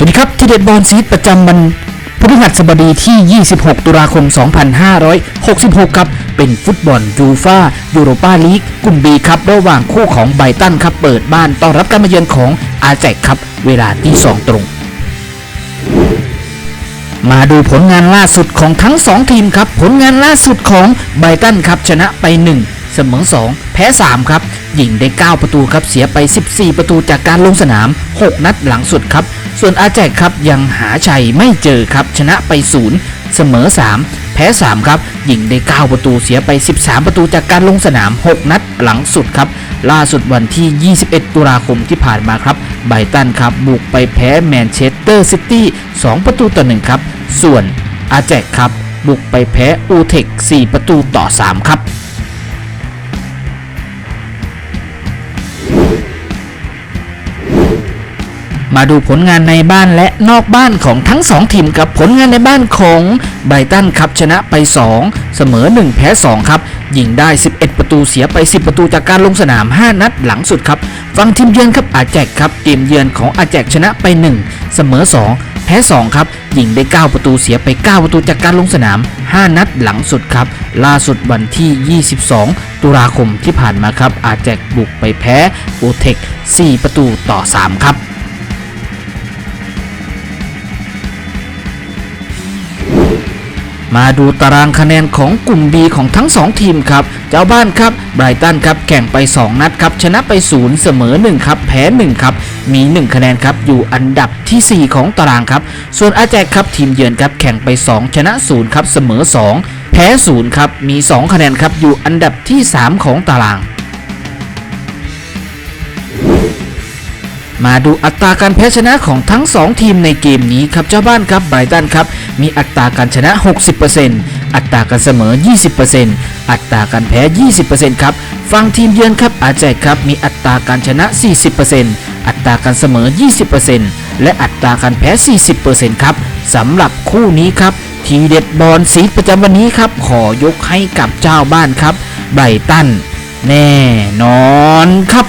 สวัสดีครับที่เด็ดบอลซีดประจำวันพฤหัสบดีที่ 26 ตุลาคม 2566 ครับ เป็นฟุตบอลยูฟายูโรปาลีกกลุ่ม B ครับ ระหว่างคู่ของไบตันครับ เปิดบ้านต้อนรับการมาเยือนของอาแจกครับ เวลาที่ 2 ตรง มาดูผลงานล่าสุดของทั้ง 2 ทีมครับ ผลงานล่าสุดของไบตันครับชนะไป 1 เสมอ 2 แพ้ 3 ครับ ยิงได้ 9 ประตูครับ เสียไป 14 ประตูจากการลงสนาม 6 นัดหลังสุดครับ ส่วนอาแจกครับยังหาชัยไม่เจอครับ ชนะไป 0 เสมอ 3 แพ้ 3 ครับ ยิงได้ 9 ประตู เสียไป 13 ประตูจากการลงสนาม 6 นัดหลังสุดครับ ล่าสุดวันที่ 21 ตุลาคมที่ผ่านมาครับ ไบตันครับบุกไปแพ้แมนเชสเตอร์ซิตี้ 2 ประตูต่อ 1 ครับ ส่วนอาแจกครับบุกไปแพ้อูเทค 4 ประตูต่อ 3 ครับ มาดูผลงานในบ้านและนอกบ้านของทั้ง 2 ทีมครับผลงานในบ้านของไบตันครับชนะไป 2 เสมอ 1 แพ้ 2 ครับ ยิงได้ 11 ประตูเสียไป 10 ประตูจากการลงสนาม 5 นัดหลังสุดครับฝั่งทีมเยือนครับอาแจกครับทีมเยือนของอาแจกชนะไป 1 เสมอ 2 แพ้ 2 ครับ ยิงได้ 9 ประตูเสียไป 9 ประตูจากการลงสนาม 5 นัดหลังสุดครับ ล่าสุดวันที่ 22 ตุลาคมที่ผ่านมาครับอาแจกบุกไปแพ้โอเทค4 ประตูต่อ 3 ครับ มาดูตารางคะแนนของกลุ่ม B ของทั้ง 2 ทีมครับ เจ้าบ้านครับไบรตันครับแข่งไป 2 นัดครับ ชนะไป 0 เสมอ 1 ครับ แพ้ 1 ครับ มี 1 คะแนนครับ อยู่อันดับทีสี่4 ของตารางครับ ส่วนอาแจกครับทีมเยือนครับแข่งไป 2 ชนะ 0 ครับ เสมอ 2 แพ้ 0 ครับ มี 2 คะแนนครับ อยู่อันดับที่ 3 ของตาราง มาดูอัตราการแพ้ชนะของทั้ง 2 ทีมในเกมนี้ครับเจ้าบ้านครับไบรตันครับมีอัตราการชนะ 60%อัตราการเสมอ 20%อัตราการแพ้ 20%ครับฝั่งทีมเยือนครับอาแจกครับมีอัตราการชนะ 40%อัตราการเสมอ 20%และอัตราการแพ้ 40%ครับสำหรับคู่นี้ครับทีเด็ดบอลสีประจำวันนี้ครับขอยกให้กับเจ้าบ้านครับไบรตันแน่นอนครับ